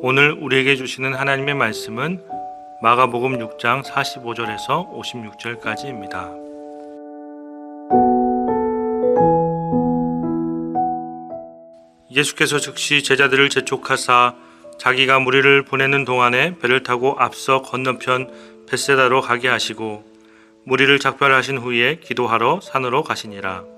오늘 우리에게 주시는 하나님의 말씀은 마가복음 6장 45절에서 56절까지입니다. 예수께서 즉시 제자들을 재촉하사 자기가 무리를 보내는 동안에 배를 타고 앞서 건너편 벳세다로 가게 하시고 무리를 작별하신 후에 기도하러 산으로 가시니라.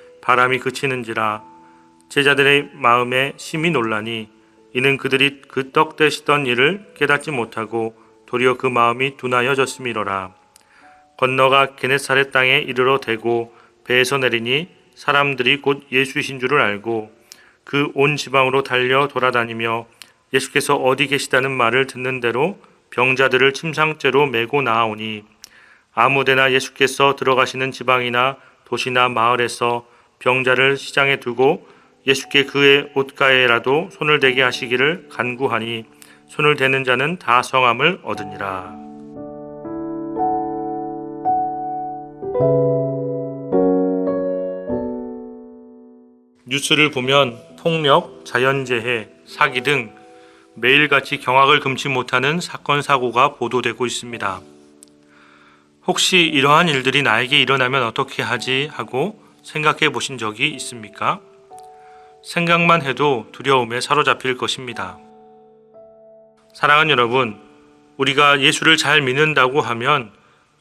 바람이 그치는지라 제자들의 마음에 심히 놀라니 이는 그들이 그 떡 대시던 일을 깨닫지 못하고 도리어 그 마음이 둔하여졌음이로라. 건너가 게네사렛 땅에 이르러 대고 배에서 내리니 사람들이 곧 예수이신 줄을 알고 그 온 지방으로 달려 돌아다니며 예수께서 어디 계시다는 말을 듣는 대로 병자들을 침상째로 메고 나아오니 아무데나 예수께서 들어가시는 지방이나 도시나 마을에서 병자를 시장에 두고 예수께 그의 옷가에라도 손을 대게 하시기를 간구하니 손을 대는 자는 다 성함을 얻으니라. 뉴스를 보면 폭력, 자연재해, 사기 등 매일같이 경악을 금치 못하는 사건 사고가 보도되고 있습니다. 혹시 이러한 일들이 나에게 일어나면 어떻게 하지 하고 생각해 보신 적이 있습니까? 생각만 해도 두려움에 사로잡힐 것입니다. 사랑하는 여러분, 우리가 예수를 잘 믿는다고 하면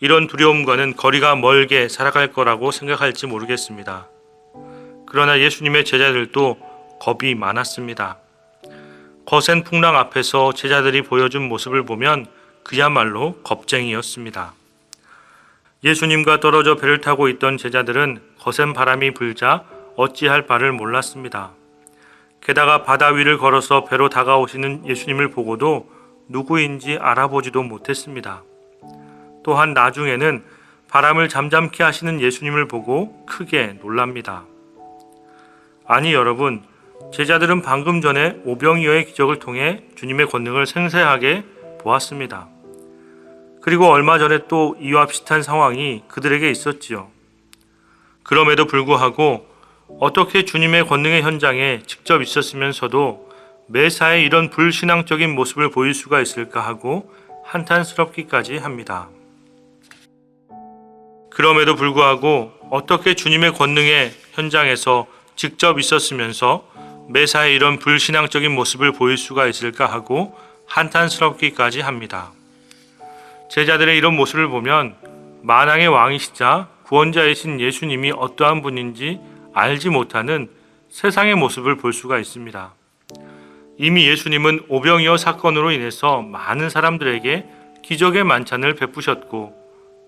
이런 두려움과는 거리가 멀게 살아갈 거라고 생각할지 모르겠습니다. 그러나 예수님의 제자들도 겁이 많았습니다. 거센 풍랑 앞에서 제자들이 보여준 모습을 보면 그야말로 겁쟁이였습니다. 예수님과 떨어져 배를 타고 있던 제자들은 거센 바람이 불자 어찌할 바를 몰랐습니다. 게다가 바다 위를 걸어서 배로 다가오시는 예수님을 보고도 누구인지 알아보지도 못했습니다. 또한 나중에는 바람을 잠잠케 하시는 예수님을 보고 크게 놀랍니다. 아니 여러분, 제자들은 방금 전에 오병이어의 기적을 통해 주님의 권능을 생생하게 보았습니다. 그리고 얼마 전에 또 이와 비슷한 상황이 그들에게 있었지요. 그럼에도 불구하고 어떻게 주님의 권능의 현장에 직접 있었으면서도 매사에 이런 불신앙적인 모습을 보일 수가 있을까 하고 한탄스럽기까지 합니다. 그럼에도 불구하고 어떻게 주님의 권능의 현장에서 직접 있었으면서 매사에 이런 불신앙적인 모습을 보일 수가 있을까 하고 한탄스럽기까지 합니다. 제자들의 이런 모습을 보면 만왕의 왕이시자 구원자이신 예수님이 어떠한 분인지 알지 못하는 세상의 모습을 볼 수가 있습니다. 이미 예수님은 오병이어 사건으로 인해서 많은 사람들에게 기적의 만찬을 베푸셨고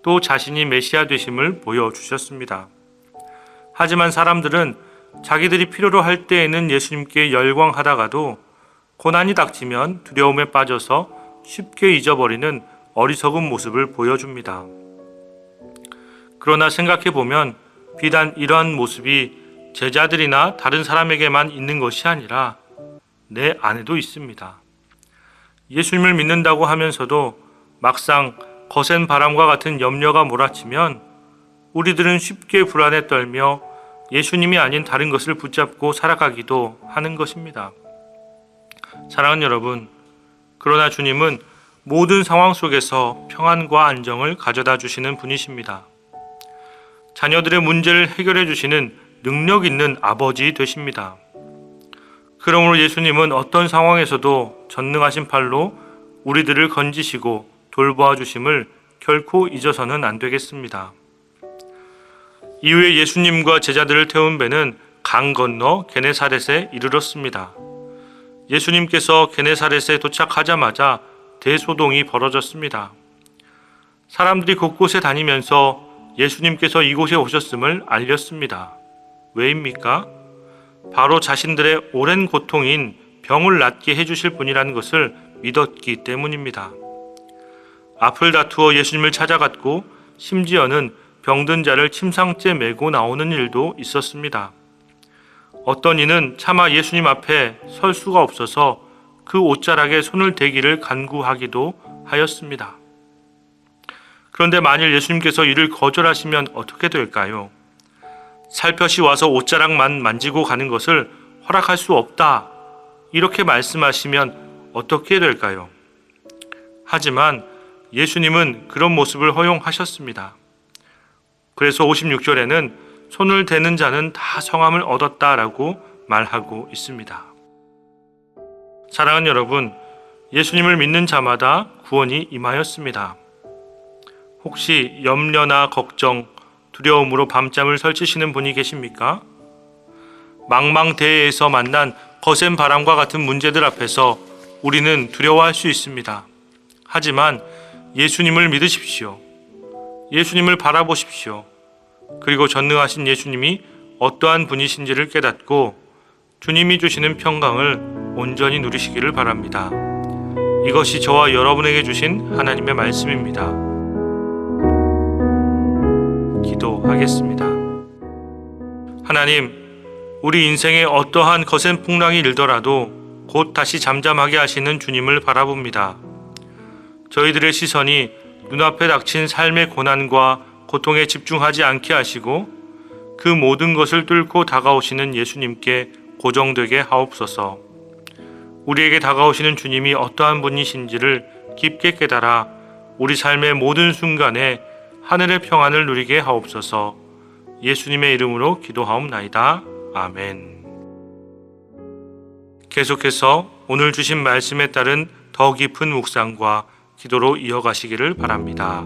또 자신이 메시아 되심을 보여주셨습니다. 하지만 사람들은 자기들이 필요로 할 때에는 예수님께 열광하다가도 고난이 닥치면 두려움에 빠져서 쉽게 잊어버리는 어리석은 모습을 보여줍니다. 그러나 생각해 보면 비단 이러한 모습이 제자들이나 다른 사람에게만 있는 것이 아니라 내 안에도 있습니다. 예수님을 믿는다고 하면서도 막상 거센 바람과 같은 염려가 몰아치면 우리들은 쉽게 불안에 떨며 예수님이 아닌 다른 것을 붙잡고 살아가기도 하는 것입니다. 사랑하는 여러분, 그러나 주님은 모든 상황 속에서 평안과 안정을 가져다 주시는 분이십니다. 자녀들의 문제를 해결해 주시는 능력 있는 아버지 되십니다. 그러므로 예수님은 어떤 상황에서도 전능하신 팔로 우리들을 건지시고 돌보아 주심을 결코 잊어서는 안 되겠습니다. 이후에 예수님과 제자들을 태운 배는 강 건너 게네사렛에 이르렀습니다. 예수님께서 게네사렛에 도착하자마자 대소동이 벌어졌습니다. 사람들이 곳곳에 다니면서 예수님께서 이곳에 오셨음을 알렸습니다. 왜입니까? 바로 자신들의 오랜 고통인 병을 낫게 해주실 분이라는 것을 믿었기 때문입니다. 앞을 다투어 예수님을 찾아갔고 심지어는 병든 자를 침상째 메고 나오는 일도 있었습니다. 어떤 이는 차마 예수님 앞에 설 수가 없어서 그 옷자락에 손을 대기를 간구하기도 하였습니다. 그런데 만일 예수님께서 이를 거절하시면 어떻게 될까요? 살펴시 와서 옷자락만 만지고 가는 것을 허락할 수 없다. 이렇게 말씀하시면 어떻게 될까요? 하지만 예수님은 그런 모습을 허용하셨습니다. 그래서 56절에는 손을 대는 자는 다 성함을 얻었다라고 말하고 있습니다. 사랑하는 여러분, 예수님을 믿는 자마다 구원이 임하였습니다. 혹시 염려나 걱정, 두려움으로 밤잠을 설치시는 분이 계십니까? 망망대해에서 만난 거센 바람과 같은 문제들 앞에서 우리는 두려워할 수 있습니다. 하지만 예수님을 믿으십시오. 예수님을 바라보십시오. 그리고 전능하신 예수님이 어떠한 분이신지를 깨닫고 주님이 주시는 평강을 온전히 누리시기를 바랍니다. 이것이 저와 여러분에게 주신 하나님의 말씀입니다. 기도하겠습니다. 하나님, 우리 인생에 어떠한 거센 풍랑이 일더라도 곧 다시 잠잠하게 하시는 주님을 바라봅니다. 저희들의 시선이 눈앞에 닥친 삶의 고난과 고통에 집중하지 않게 하시고 그 모든 것을 뚫고 다가오시는 예수님께 고정되게 하옵소서. 우리에게 다가오시는 주님이 어떠한 분이신지를 깊게 깨달아 우리 삶의 모든 순간에 하늘의 평안을 누리게 하옵소서. 예수님의 이름으로 기도하옵나이다. 아멘. 계속해서 오늘 주신 말씀에 따른 더 깊은 묵상과 기도로 이어가시기를 바랍니다.